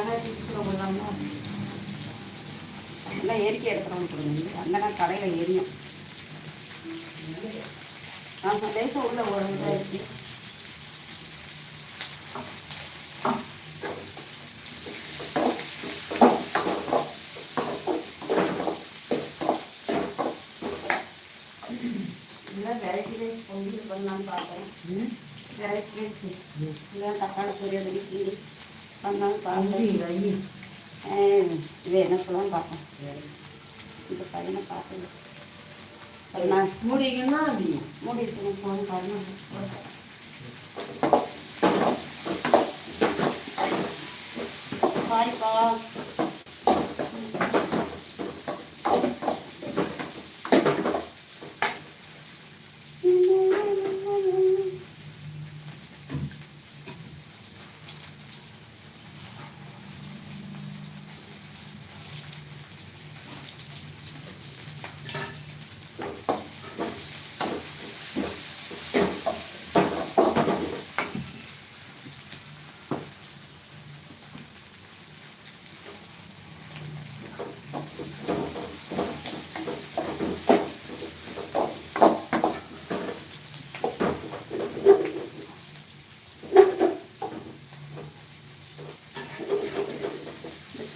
தேங்காய் தூக்கிற போடலாமா? நல்லா எரிக்க எடுக்கிறவங்க அந்த அங்கே கடையில் எரியும் ஆமாம் லேசாக உள்ள ஒரு இதாக இருக்கு இல்லை வெரைட்டி ரைஸ் பொங்கல் பண்ணலான்னு பார்த்தேன் வெரைட்டி ரைஸ் இல்லை தக்காளி பொரியல் இருக்கு பண்ணலான்னு பார்த்தேன் ஆ, இது என்ன சொல்லலாம் பார்ப்போம் இந்த பையனை பார்த்தேன் நான் மூடிங்கன்னா மூடி ஃபோன் பாருங்க பாய்ப்பா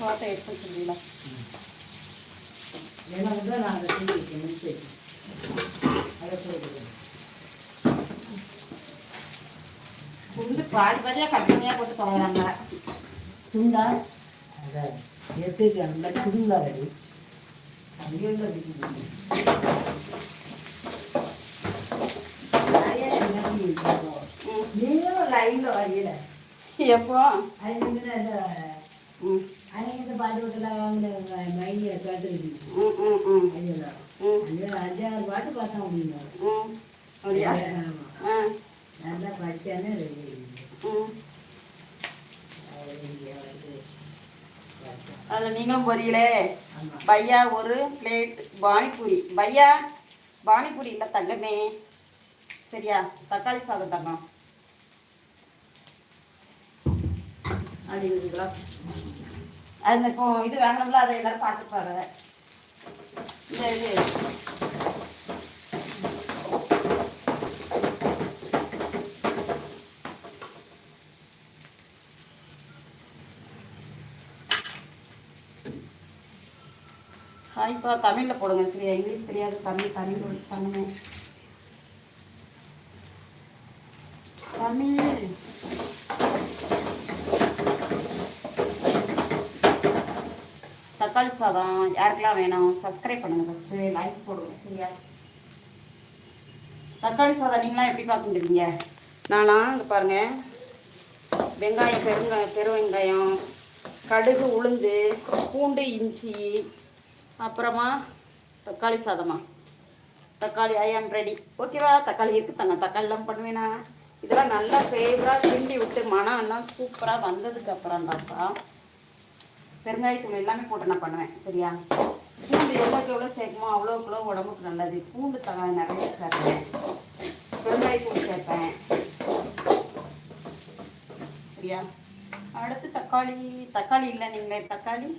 சோட்டை எடுத்து சொல்லிடலாம் எனக்கு தான் நான் அதை செஞ்சு வைக்கணும் அதை பாதி பாதியாக கட்டமையாக போட்டு தொலைகிறாங்க துண்டா? அதான். எதுக்கு அந்த துண்டா ரெடி லைன்ல வரையில எப்போ? அது ம் ம் அதுதான் ம். அஞ்சு அஞ்சாறு பாட்டு பார்த்தா முடியும்? நல்லா படித்தானே ரெடி அதில் நீங்களும் போறீங்களே. பையா ஒரு பிளேட் பானிபூரி. பையா பானிபூரி இல்லை தங்கமே. சரியா? தக்காளி சாதம் தங்கம் அப்படிங்களா அது இப்போ இது வேணும்ல அதை எல்லாரும் பார்த்துப்பாரு இந்த இது. ஹாய்ப்பா தமிழில் போடுங்க சரியா? இங்கிலீஷ் தெரியாது தமிழ் தமிழ் பண்ணுங்க தமிழ் தக்காளி சாதம் யாருக்கெல்லாம் வேணும் சப்ஸ்கிரைப் பண்ணுங்க ஃபஸ்ட்டு லைக் போடுங்க சரியா? தக்காளி சாதம் நீங்களாம் எப்படி பார்த்துட்டுருக்கீங்க நானா இங்கே பாருங்க. வெங்காயம் பெருங்காயம் பெருவெங்காயம் கடுகு உளுந்து பூண்டு இஞ்சி அப்புறமா தக்காளி சாதமா? தக்காளி ஐ ஆம் ரெடி ஓகேவா தக்காளி இருக்கு தாங்க தக்காளிலாம் பண்ணுவேனா இதெல்லாம் நல்லா ஃபேவராக கிண்டி விட்டு மனம் எல்லாம் சூப்பராக வந்ததுக்கு அப்புறம் தான்ப்பா பெருங்காயத்தூள் எல்லாமே போட்டு நான் பண்ணுவேன் சரியா? பூண்டு எவ்வளோக்கு எவ்வளோ சேர்க்குமோ அவ்வளோ எவ்வளோ உடம்புக்கு நல்லது. பூண்டு தக்காளி நிறைய சேர்ப்பேன். பெருங்காயத்தூள் சேர்ப்பேன். சரியா? அடுத்து தக்காளி. தக்காளி இல்லை நீங்களே தக்காளி.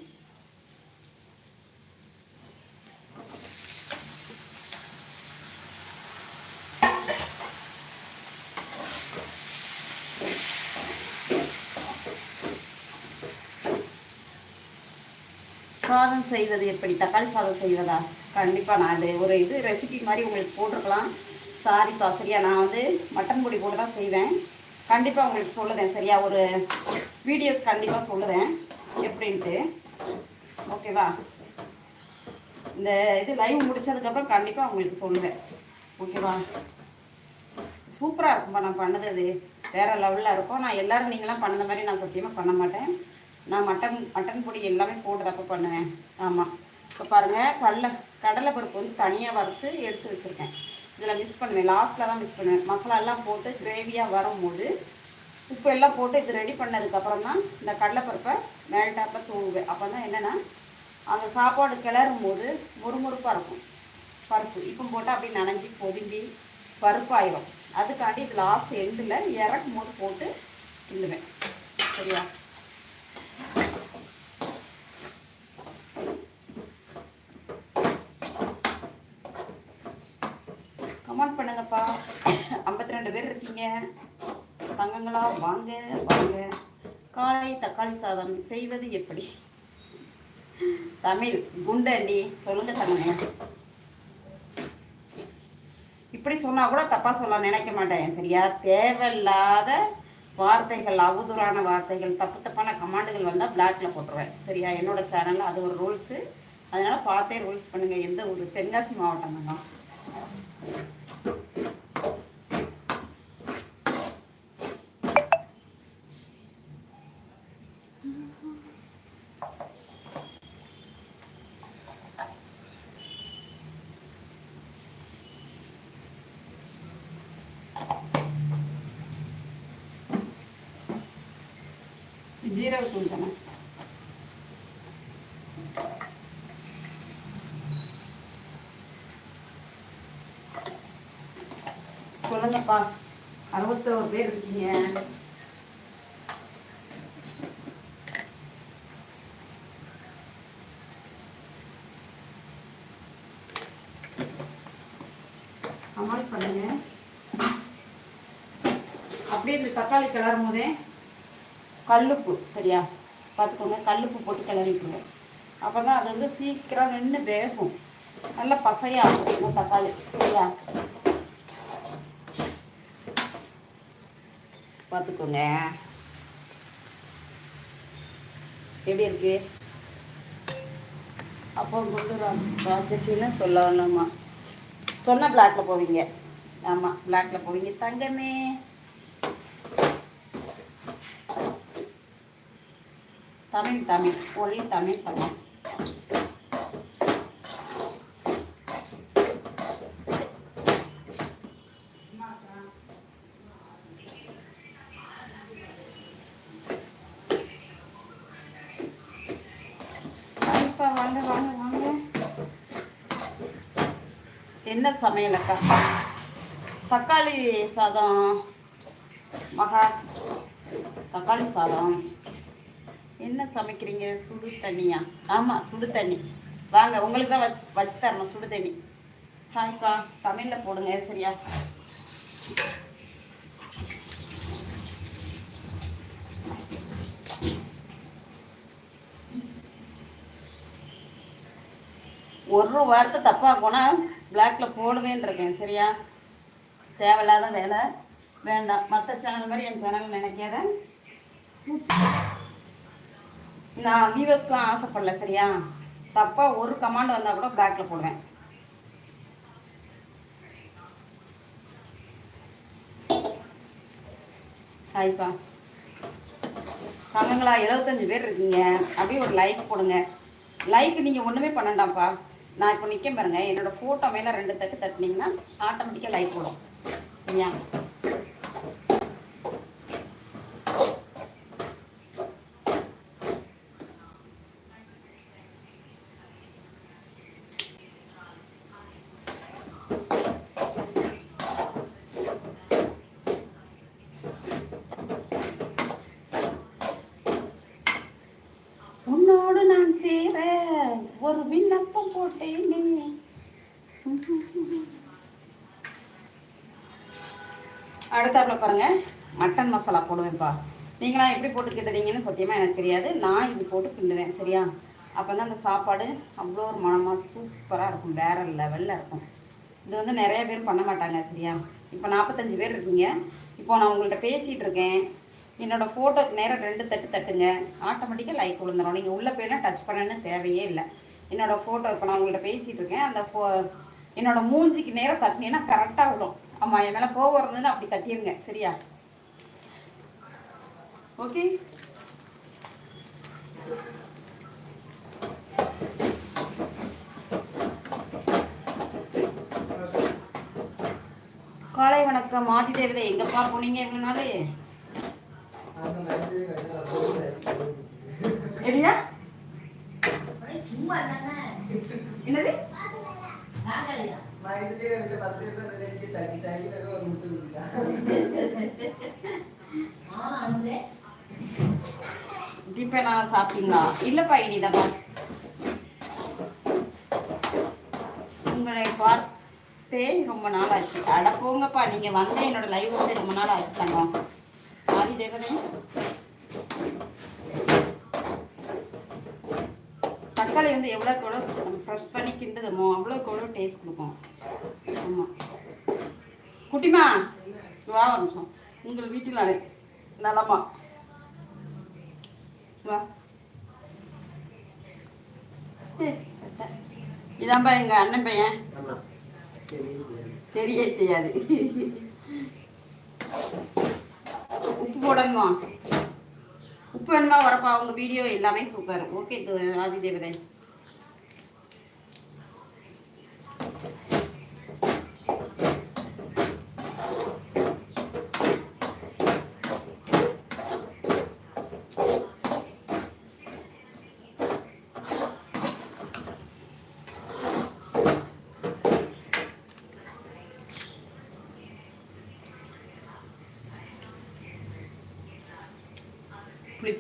சாதம் செய்வது எப்படி? தக்காளி சாதம் செய்வதா? கண்டிப்பாக நான் அது ஒரு இது ரெசிபி மாதிரி உங்களுக்கு போட்டிருக்கலாம். சாரிப்பா சரியா? நான் வந்து மட்டன் பொடி போட்டு தான் செய்வேன். கண்டிப்பாக உங்களுக்கு சொல்லுதேன் சரியா? ஒரு வீடியோஸ் கண்டிப்பாக சொல்லுவேன் எப்படின்ட்டு. ஓகேவா இந்த இது லைவ் முடிச்சதுக்கப்புறம் கண்டிப்பாக உங்களுக்கு சொல்லுவேன். ஓகேவா சூப்பராக இருக்கும்பா நான் பண்ணது அது. வேறு லெவலில் இருக்கும். நான் எல்லோரும் நீங்களாம் பண்ண மாதிரி நான் சத்தியமாக பண்ண மாட்டேன். நான் மட்டன் மட்டன் பொடி எல்லாமே போடுறப்ப பண்ணுவேன். ஆமாம் இப்போ பாருங்கள் கடலை கடலை பருப்பு வந்து தனியாக வறுத்து எடுத்து வச்சுருக்கேன். இதில் மிஸ் பண்ணுவேன். லாஸ்ட்டில் தான் மிஸ் பண்ணுவேன். மசாலாலாம் போட்டு கிரேவியாக வரும்போது உப்பு எல்லாம் போட்டு இது ரெடி பண்ணதுக்கப்புறம் தான் இந்த கடலைப்பருப்பை மேல் டாப்பில் தூவுவேன். அப்போ தான் என்னென்னா அந்த சாப்பாடு கிளறும் போது முறுமுறுப்பாக இருக்கும். பருப்பு. இப்போ போட்டால் அப்படியே நனைஞ்சி பொதுங்கி பருப்பாயிரும் அதுக்காண்டி இது லாஸ்ட் எண்டில் இறக்கும் போது போட்டு கிண்டுவேன். சரியா? கமெண்ட் பண்ணுங்கப்பா. ஐம்பத்தி ரெண்டு பேர் இருக்கீங்க. தங்கங்களா வாங்க வாங்க. காலை தக்காளி சாதம் செய்வது எப்படி? தமிழ் குண்டண்டி சொல்லுங்க தமிழ். இப்படி சொன்னா கூட தப்பாக சொல்ல நினைக்க மாட்டேன். சரியா? தேவையில்லாத வார்த்தைகள் அவதூறான வார்த்தைகள் தப்பு தப்பா கமாண்டுகள் வந்தால் பிளாக்ல போட்டுருவேன். சரியா? என்னோட சேனலில் அது ஒரு ரூல்ஸு அதனால் பார்த்தே ரூல்ஸ் பண்ணுங்கள் எந்த ஒரு தென்காசி மாவட்டம் தான் சொல்லுங்கப்பா. அறுபத்தோரு பேர் இருக்கீங்க. சமாளி பண்ணுங்க. அப்படியே இந்த தக்காளி கிளறும் போதே கல்லுப்பு சரியா? பார்த்துக்கோங்க. கல்லுப்பு போட்டு கிளறிக்கோங்க. அப்போ தான் அது வந்து சீக்கிரம் நின்று வேகும். நல்லா பசையாக இருக்கும் தக்காளி. சரியா? பார்த்துக்கோங்க. எப்படி இருக்கு? அப்போ குண்டு ராட்சசின்னு சொல்லணுமா சொன்ன பிளாக்ல போவீங்க. ஆமாம் பிளாக்ல போவீங்க. தங்கமே. தமிழ் தமிழ். ஒளி தமிழ் தமிழ் வாங்கப்பா, வாங்க வாங்க வாங்க என்ன சமையல் அக்கா? தக்காளி சாதம் மகா தக்காளி சாதம். என்ன சமைக்கிறீங்க? சுடு தண்ணியா? ஆமாம் சுடு தண்ணி. வாங்க உங்களுக்கு தான் வச்சு தரணும் சுடு தண்ணி. ஹாய்ப்பா தமிழில் போடுங்க சரியா? ஒரு வாரத்தை தப்பாக போனால் பிளாக்ல போடுவேன் இருக்கேன் சரியா? தேவையில்லாத வேலை. வேண்டாம். மற்ற சேனல் மாதிரி என் சேனல் நினைக்காத. நான் வியூவர்ஸ்க்குலாம் ஆசைப்படல சரியா? தப்பாக ஒரு கமாண்ட் வந்தால் கூட பிளாக்ல போடுவேன். ஹாய்ப்பா தங்கங்களா எழுபத்தஞ்சு பேர் இருக்கீங்க. அப்படியே ஒரு லைக் போடுங்க. லைக் நீங்கள் ஒன்றுமே பண்ணண்டாம்ப்பா. நான் இப்போ நிற்க பாருங்க. என்னோட ஃபோட்டோ மேலே ரெண்டு தட்டு தட்டினீங்கன்னா ஆட்டோமேட்டிக்காக லைக் போடும். சரியா? உன்னோடு நான் சேர ஒரு விண்ணப்பம் போட்டேனே. அடுத்தாப்புல பாருங்க. மட்டன் மசாலா போடுவேன்ப்பா. நீங்களாம் எப்படி போட்டு கிண்டுறீங்கன்னு சத்தியமாக எனக்கு தெரியாது. நான் இது போட்டு கிண்டுவேன் சரியா? அப்போ தான் அந்த சாப்பாடு அவ்வளோ ஒரு மனமாக சூப்பராக இருக்கும். வேற லெவலில் இருக்கும். இது வந்து நிறைய பேர் பண்ண மாட்டாங்க சரியா? இப்போ நாற்பத்தஞ்சு பேர் இருக்கீங்க. இப்போ நான் உங்கள்கிட்ட பேசிகிட்டு இருக்கேன். என்னோட ஃபோட்டோ நேரம் ரெண்டு தட்டு தட்டுங்க. ஆட்டோமேட்டிக்காக லைக் விழுந்துடும் நீங்கள் உள்ளே போயெல்லாம் டச் பண்ணணும்னு தேவையே இல்லை. என்னோட ஃபோட்டோ இப்போ நான் உங்கள்கிட்ட பேசிகிட்டு இருக்கேன். அந்த ஃபோ என்னோட மூஞ்சிக்கு நேரம் தட்டினீங்கன்னா கரெக்டாக விடும். ஆமாம் என் மேலே கோவம் இருந்ததுன்னா அப்படி தட்டிடுங்க சரியா? ஓகே காலை வணக்கம். மாதி தேவதை எங்கப்பா போனீங்க இவ்வளோ நாள்? எப்படியா? சும்மா என்னது? டிஃபன் சாப்பிட்டீங்களா? இல்லைப்பா இனிதாப்பா. உங்களை பார் பார்த்தே ரொம்ப நாள் ஆச்சு அட போங்கப்பா நீங்கள் வந்து என்னோட லைவ் வந்து ரொம்ப நாள் ஆச்சு தங்கம். ஆதி தேவதே. தக்காளி வந்து எவ்வளோக்கு எவ்வளோ நம்ம ப்ரெஸ் பண்ணி கிண்டுதமோ அவ்வளோக்கு எவ்வளோ டேஸ்ட் கொடுக்கும். ஆமாம் குட்டிமா வா நிமிஷம். உங்கள் வீட்டில் அடை நலமா. வா. இதான்பா எங்கள் அண்ணன் பையன்? தெரிய செய்யாது. உப்பு போடணுமா? உப்பு வேணுமா வரப்பா? அவங்க வீடியோ எல்லாமே சூப்பர் ஓகே ஆதி தேவதை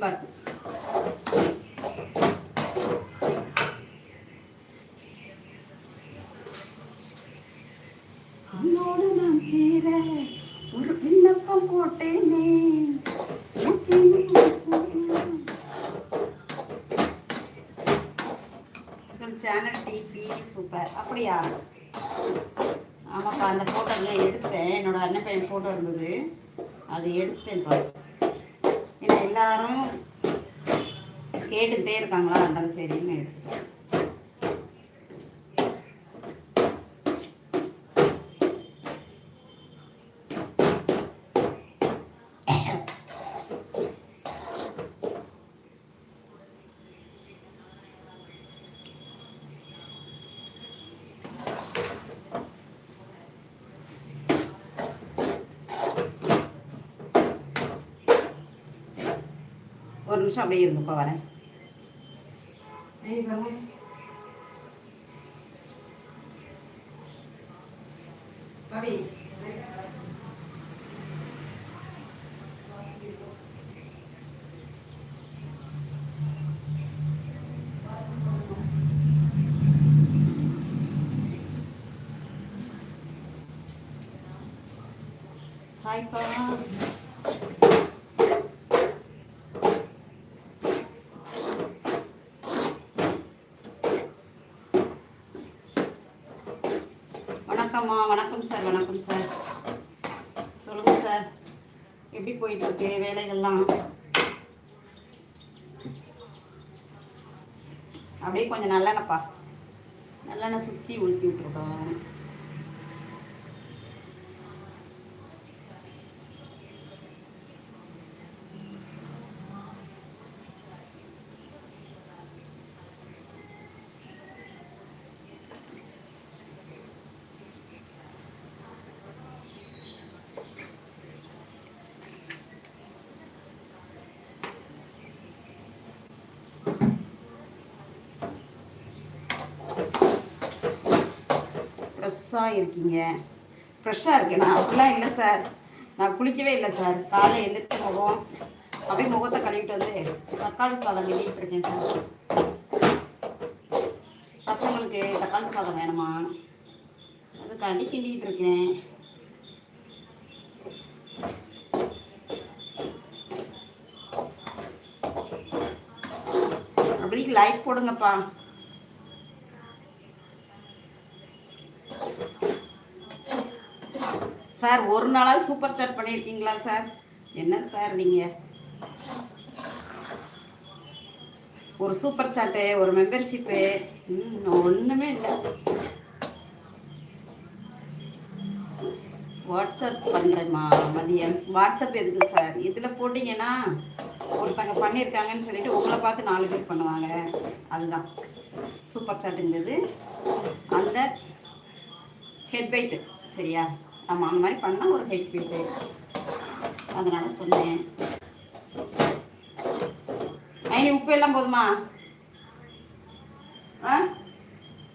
புளிப்பா இருக்கு உன்னோடு நான் சேர ஒரு விண்ணப்பம் போட்டேனே. சேனல் டிபி சூப்பர் அப்படியா? ஆமாப்பா அந்த ஃபோட்டோவில் எடுத்தேன். என்னோட அண்ணன் பையன் ஃபோட்டோ இருந்தது. அது எடுத்தேன்ப்பா பாரு எல்லாரும் கேட்டுக்கிட்டே இருக்காங்களா? இருந்தாலும் சரின்னு எடுத்துட்டேன் ஒரு நிமிஷம் அப்படியே இருங்கப்பா வரேன். ஹாய்ப்பா வணக்கம்மா. வணக்கம் சார் வணக்கம் சார். சொல்லுங்கள் சார். எப்படி போயிட்டுருக்கு வேலைகள்லாம்? அப்படியே கொஞ்சம் நல்லெண்ணப்பா நல்லெண்ணெய் சுற்றி உளுத்தி விட்ருக்கோம் ஃப்ரெஷ்ஷாக இருக்கீங்க. ஃப்ரெஷ்ஷாக இருக்கேனா. அப்படிலாம் இல்லை சார் நான் குளிக்கவே இல்லை சார் காலைல எழுந்திரிச்ச முகம் அப்படியே முகத்தை கழுவிட்டு வந்து தக்காளி சாதம் கிண்டிகிட்டு இருக்கேன் சார் பசங்களுக்கு தக்காளி சாதம் வேணுமா? அதுக்காண்டி கிண்டிகிட்டு இருக்கேன். அப்படி லைக் போடுங்கப்பா. சார் ஒரு நாளாக சூப்பர் சாட் பண்ணியிருக்கீங்களா சார்? என்ன சார் நீங்கள் ஒரு சூப்பர் சாட்டு ஒரு மெம்பர்ஷிப்பு ஒன்றுமே இல்லை. வாட்ஸ்அப் பண்ணுறேம்மா மதியம். வாட்ஸ்அப் எதுக்கு சார்? இதில் போட்டிங்கன்னா ஒருத்தங்க பண்ணியிருக்காங்கன்னு சொல்லிட்டு உங்களை பார்த்து நாலு பேர் பண்ணுவாங்க. அதுதான். சூப்பர் சாட்டுங்கிறது அந்த ஹெட் வெயிட்டு சரியா? ஆமாம் அந்த மாதிரி பண்ணால் ஒரு ஹெட் வெயிட்டு அதனால் சொன்னேன். ஐனி உப்பு எல்லாம் போதுமா? ஆ?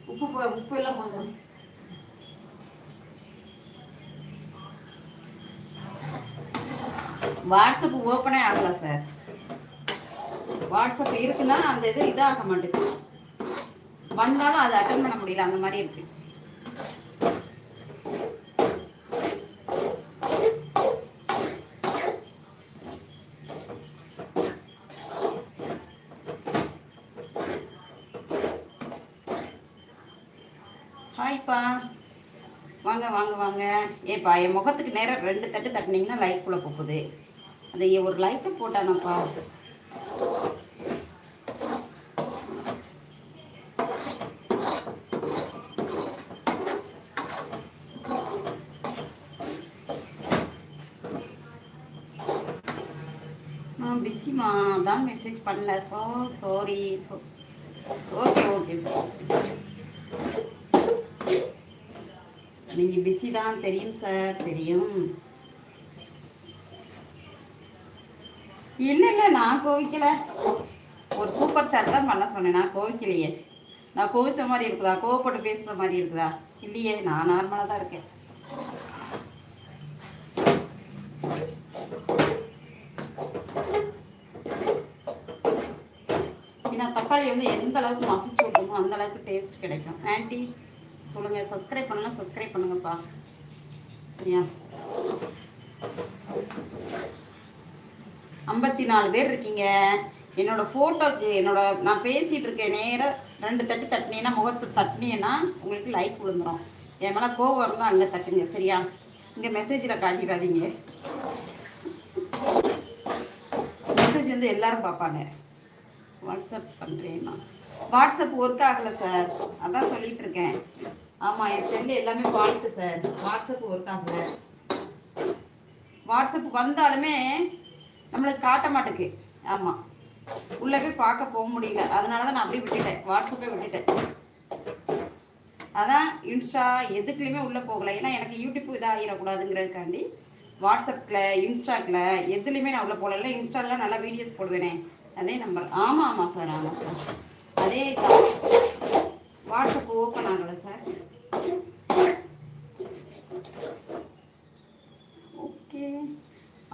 உப்பு போ- உப்பு எல்லாம் போதும். வாட்ஸ்அப் ஓப்பனே ஆகலை சார் வாட்ஸ்அப் இருக்குன்னா அந்த இது இதாக மாட்டேங்குது வந்தாலும் அதை அட்டன் பண்ண முடியல அந்த மாதிரி இருக்குது ஹாய்ப்பா வாங்க வாங்க வாங்க. ஏப்பா என் முகத்துக்கு நேரம் ரெண்டு தட்டு தட்டினீங்கன்னா லைக் கூட போகுது. அது ஒரு லைக்கை போட்டானப்பா. பிஸிமா அதான் மெசேஜ் பண்ணல. So sorry so okay okay sir நீங்கள் பிஸி தான் தெரியும் சார் தெரியும் இல்லை இல்லை நான் கோவிக்கல ஒரு சூப்பர் சாட் தான் பண்ண சொன்னேன் நான் கோவிக்கலையே நான் கோவிச்ச மாதிரி இருக்குதா கோவப்பட்டு பேசுகிற மாதிரி இருக்குதா? இல்லையே நான் நார்மலாக தான் இருக்கேன். ஏன்னா தக்காளி வந்து எந்த அளவுக்கு மசிச்சு விடுமோ அந்த அளவுக்கு டேஸ்ட் கிடைக்கும். ஆன்டி சொல்லுங்கள் சப்ஸ்கிரைப் பண்ணலாம் சப்ஸ்கிரைப் பண்ணுங்கப்பா. சரியா? ஐம்பத்தி நாலு பேர் இருக்கீங்க. என்னோட ஃபோட்டோக்கு என்னோட நான் பேசிகிட்டு இருக்கேன் நேராக ரெண்டு தட்டு தட்டினீங்கன்னா முகத்தை தட்டினீங்கன்னா உங்களுக்கு லைக் விழுந்துரும். என் மேலே கோவம் இருந்தால் அங்கே தட்டுங்க சரியா? இங்கே மெசேஜில் காட்டிடாதீங்க. மெசேஜ் வந்து எல்லாரும் பார்ப்பாங்க. வாட்ஸ்அப் பண்ணுறேன் நான். வாட்ஸ்அப் ஒர்க் ஆகலை சார் அதான் சொல்லிட்டு இருக்கேன் ஆமாம் என் செல்லு எல்லாமே ஃபால்ட்டு சார் வாட்ஸ்அப் ஒர்க் ஆகலை. வாட்ஸ்அப் வந்தாலுமே நம்மளுக்கு காட்ட மாட்டேக்கு. ஆமாம் உள்ளே போய் பார்க்க போக முடியல. அதனால தான் நான் அப்படியே விட்டுட்டேன். வாட்ஸ்அப்பே விட்டுட்டேன். அதான் இன்ஸ்டா எதுக்குலையுமே உள்ளே போகலை. ஏன்னா எனக்கு யூடியூப் இதாகிடக்கூடாதுங்கிறதுக்காண்டி வாட்ஸ்அப்பில் இன்ஸ்டாக்கில் எதுலேயுமே நான் உள்ளே போகல. இன்ஸ்டாலாம் நல்லா வீடியோஸ் போடுவேனே. அதே நம்பர் ஆமாம் ஆமாம் சார் ஆமாம் சார் அதே வாட்ஸ்அப் ஓப்பன் ஆகலை சார் ஓகே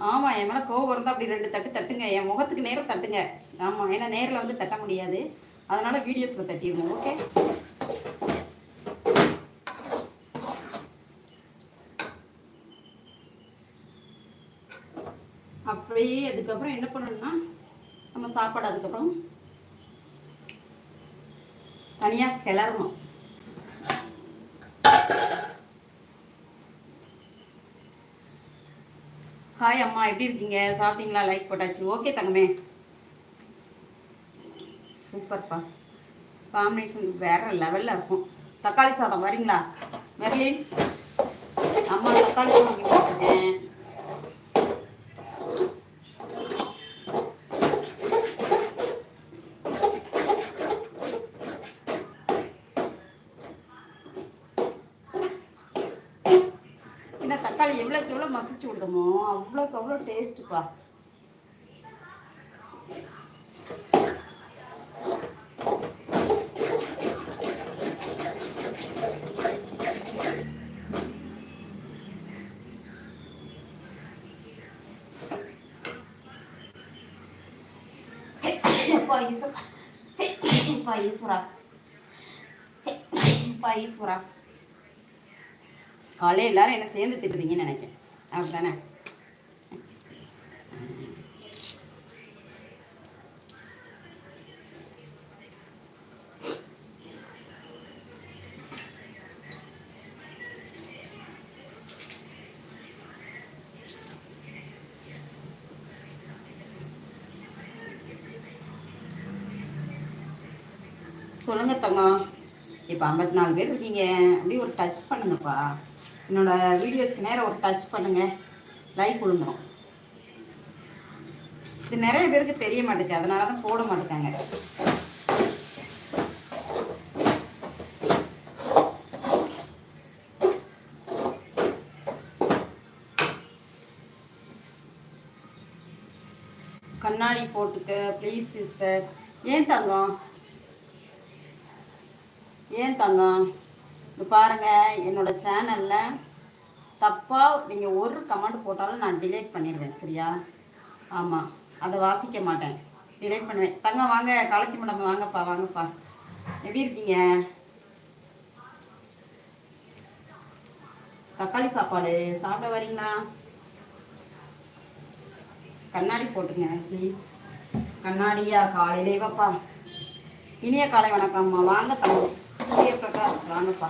ஆமாம் என் மேலே கோவம் இருந்தால் அப்படி ரெண்டு தட்டு தட்டுங்க. என் முகத்துக்கு நேரம் தட்டுங்க. ஆமாம் ஏன்னா நேரில் வந்து தட்ட முடியாது. அதனால் வீடியோஸில் தட்டிடுவோம் ஓகே அப்படியே அதுக்கப்புறம் என்ன பண்ணணும்னா நம்ம சாப்பாடு அதுக்கப்புறம் தனியாக கிளறணும். ஹாய் அம்மா எப்படி இருக்கீங்க? சாப்பிட்டீங்களா? லைக் போட்டாச்சு. ஓகே தங்கமே. சூப்பர்ப்பா காம்பினேஷன் வேற லெவலில் இருக்கும். தக்காளி சாதம் வரீங்களா? மெர்லின்? அம்மா தக்காளி சாதம் போட்டுருக்கேன் இந்த தக்காளி எவ்வளோக்கு எவ்வளோ மசிச்சு விடுமோ? அவ்வளோக்கு அவ்வளோ டேஸ்ட்டுப்பா அப்பா ஈஸ்வரா. அப்பா ஈஸ்வரா. ஈஸ்வரா. காலையில் எல்லாரும் என்ன சேர்ந்து திட்டுறீங்கன்னு நினைக்கிறேன். அப்படிதானே சொல்லுங்க தங்கம். இப்போ ஐம்பத்தி நாலு பேர் இருக்கீங்க. அப்படியே ஒரு டச் பண்ணுங்கப்பா. என்னோடய வீடியோஸ்க்கு நேரம் ஒரு டச் பண்ணுங்கள் லைக் விழுந்துடும் இது நிறைய பேருக்கு தெரிய மாட்டேங்குது. அதனால தான் போட மாட்டேங்காங்க. கண்ணாடி போட்டுக்க ப்ளீஸ் சிஸ்டர் ஏன் தங்கம்? ஏன் தங்கம்? இப்போ பாருங்கள் என்னோடய சேனலில் தப்பாக நீங்கள் ஒரு கமெண்ட் போட்டாலும் நான் டிலேட் பண்ணிடுவேன் சரியா? ஆமாம் அதை வாசிக்க மாட்டேன். டிலேட் பண்ணுவேன். தங்க வாங்க கலத்தி மேடம் வாங்கப்பா வாங்கப்பா. எப்படி இருக்கீங்க? தக்காளி சாப்பாடு சாப்பிட வரீங்களா? கண்ணாடி போட்டுங்க ப்ளீஸ் கண்ணாடியா காலையிலே வாப்பா இனிய காலை வணக்கம்மா. வாங்க தங்க சூரிய பிரகாஷ் வாங்கப்பா.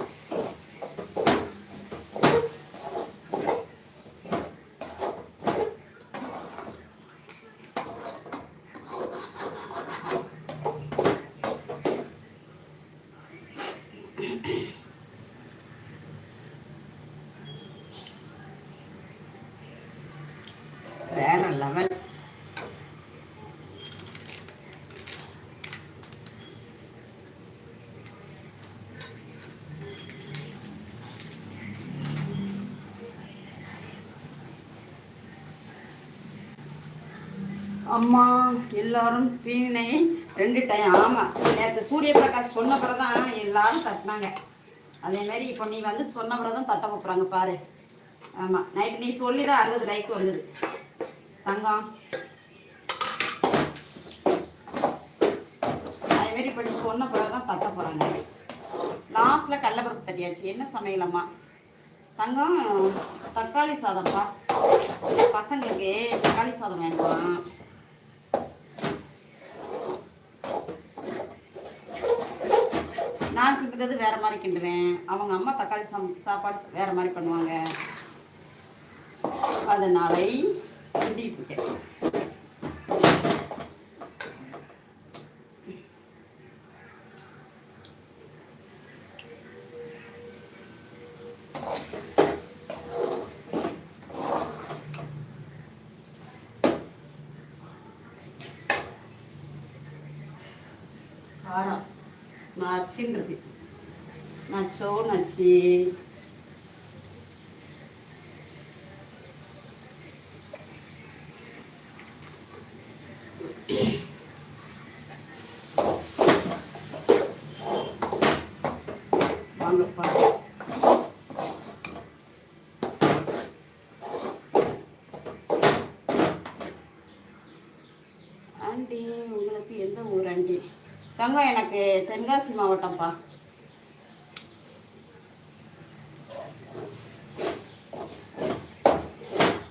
அம்மா எல்லாரும் பீனை ரெண்டு டைம் ஆமாம் நேற்று சூரிய பிரகாஷ் சொன்ன பிறகு தான் எல்லாரும் தட்டினாங்க. அதே மாதிரி இப்போ நீ வந்து சொன்ன பிறகு தான் தட்ட போகிறாங்க பாரு. ஆமாம் நைட் நீ சொல்லி தான் அறுபது லைக் வந்தது தங்கம். அதே மாதிரி இப்போ நீ சொன்ன பிறகு தான் தட்ட போகிறாங்க லாஸ்ட்டில் கடலப்பருப்பு தட்டியாச்சு. என்ன சமையலம்மா தங்கம் தக்காளி சாதம்ப்பா பசங்களுக்கு தக்காளி சாதம் வேணுமா? நான் கிண்டுறது வேற மாதிரி கிண்டுவேன். அவங்க அம்மா தக்காளி சம் சாப்பாடு வேற மாதிரி பண்ணுவாங்க. அதனால கிண்டிட்டு இருக்கேன். காரம் நான் சின்ன நச்சு வாங்கப்பா ஆண்டி உங்களுக்கு எந்த ஊர் ஆண்டி? தங்கம் எனக்கு தென்காசி மாவட்டம்ப்பா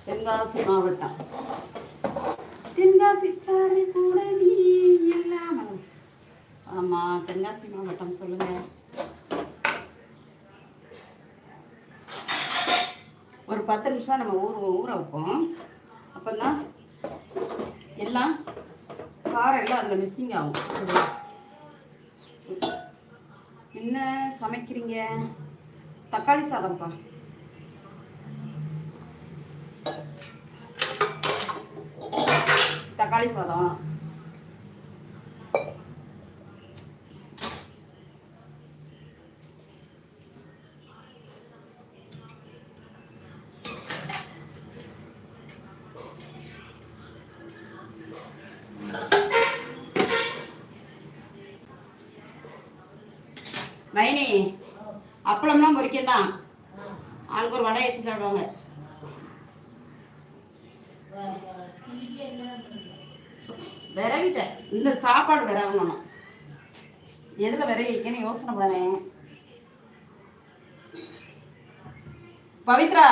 தென்காசி மாவட்டம். தென்காசி சாலை கூட நீ ஆமாம் ஆமா தென்காசி மாவட்டம் சொல்லுங்க. ஒரு பத்து நிமிஷம் நம்ம ஊர் ஊற வைப்போம். அப்போதான் எல்லாம் காரம் எல்லாம் அதில் மிஸ்ஸிங் ஆகும். என்ன சமைக்கிறீங்க? தக்காளி சாதம்ப்பா. தக்காளி சாதம். மைனி அப்பளம்லாம் பொறிக்கலாம் ஆளுக்கு ஒரு வடை வச்சு சாப்பிடுவாங்க. விரவிட்டேன் இந்த சாப்பாடு விரவணும். எதில் விரவி வைக்கன்னு யோசனை பண்ணேன் பவித்ரா.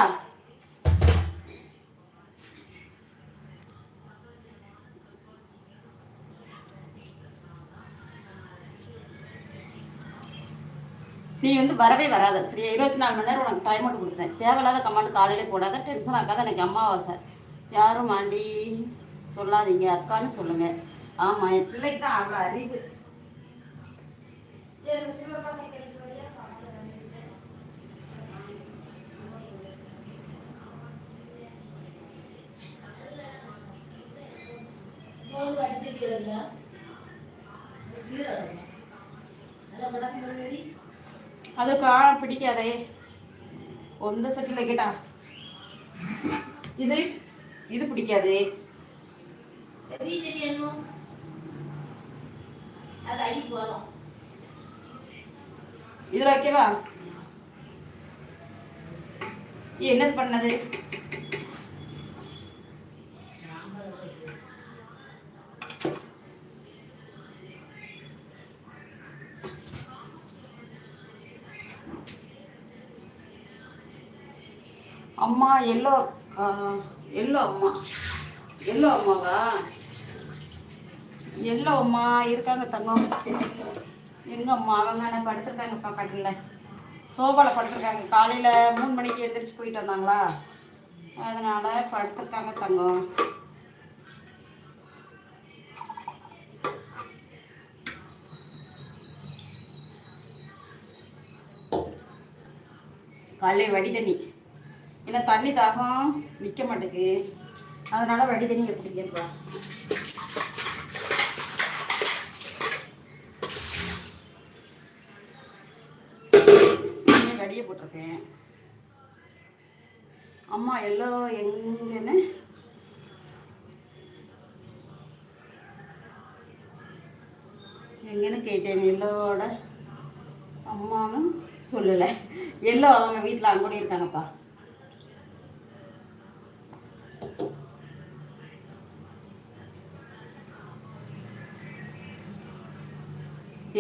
நீ வந்து வரவே வராத. சரியா? இருபத்தி நாலு மணி நேரம் உனக்கு டைம் மட்டும் கொடுத்தேன் தேவையில்லாத கமெண்ட் காலையிலே போடாத. டென்ஷன் ஆக்காத. எனக்கு அம்மாவாசை யாரும் மாண்டி சொல்லாதீங்க அக்கான்னு சொல்லுங்க. ஆமாம் என் பிள்ளைக்கு தான் அவ்வளோ அறிவு. அதுக்கா பிடிக்காதே. ஒந்த சட்டியில் கேட்டா இது இது பிடிக்காது. இதில் வைக்கவா இது என்னது பண்ணது? அம்மா எல்லோ எல்லோ அம்மா. எல்லோ அம்மாவா? எல்லோ அம்மா இருக்காங்க தங்கம். எங்க அம்மா? அவங்க நான் படுத்துருக்காங்கப்பா கட்டில் சோபாவில் படுத்துருக்காங்க. காலையில் மூணு மணிக்கு எழுந்திரிச்சு போயிட்டு வந்தாங்களா? அதனால் படுத்துருக்காங்க தங்கம். காலையில் வடி தண்ணி. ஏன்னா தண்ணி தாகம் நிற்க மாட்டேங்குது. அதனால் வடி தண்ணி குடிக்கிறப்பா தைக்க போட்டிருக்கேன். அம்மா எல்லோ எங்கன்னு? எங்கன்னு கேட்டேன் எல்லோட அம்மாவும் சொல்லலை. எல்லோ அவங்க வீட்டில் அங்கூடி இருக்காங்கப்பா.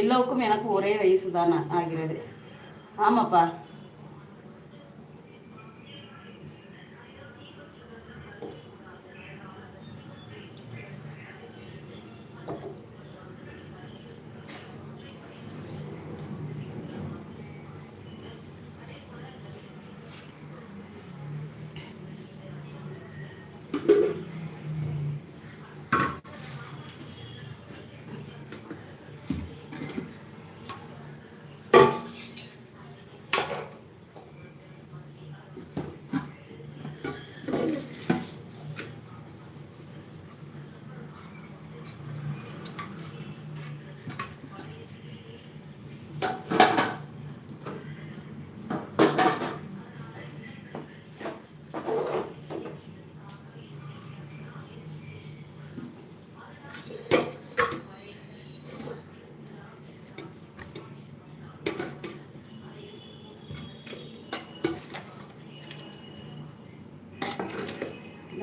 எல்லோருக்கும் எனக்கு ஒரே வயசு தான் ஆகிறது. ஆமாப்பா.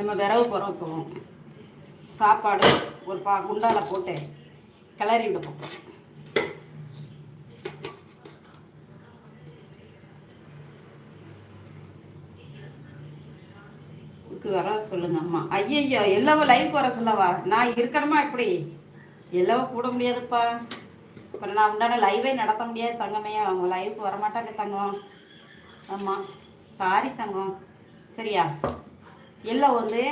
நம்ம விரவு போகிறோம் போவோம் சாப்பாடு ஒரு பா குண்டால போட்டு கிளறி விட போகிறோம் இதுக்கு வர சொல்லுங்க அம்மா. ஐயையோ எல்லாவோ லைவ் வர சொல்லவா? நான் இருக்கணுமா இப்படி? எல்லாவோ கூட முடியாதுப்பா. அப்புறம் நான் உண்டான லைவே நடத்த முடியாது தங்கமே. அவங்க லைவுக்கு வரமாட்டாங்க தங்கம். ஆமாம் சாரி தங்கம். சரியா? எல்லாம் வந்து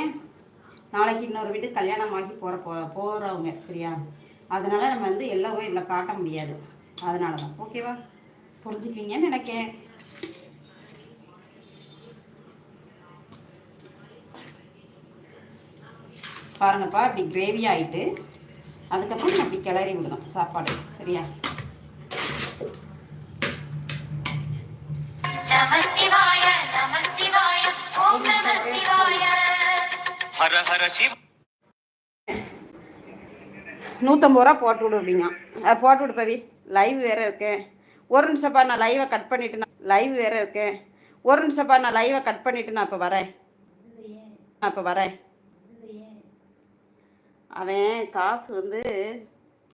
நாளைக்கு இன்னொரு வீட்டுக்கு கல்யாணம் ஆகி போகிற போ போகிறவங்க சரியா? அதனால் நம்ம வந்து எல்லாவே இதில் காட்ட முடியாது. அதனால தான். ஓகேவா புரிஞ்சுக்குவீங்கன்னு நினைக்கேன். பாருங்கப்பா இப்படி கிரேவி ஆகிட்டு அதுக்கப்புறம் அப்படி கிளறி விடணும் சாப்பாடு சரியா? ஹர ஹர சிவ. நூற்றம்பது ரூபா போட்டு விடு அப்படிங்க. போட்டு விடு பவி. லைவ் வேறு இருக்கேன் ஒரு நிமிஷம்ப்பா நான் லைவை கட் பண்ணிவிட்டு நான் லைவ் வேறு இருக்கேன் ஒரு நிமிஷம்ப்பா நான் லைவை கட் பண்ணிவிட்டு நான் இப்போ வரேன். நான் இப்போ வரேன். அவன் காசு வந்து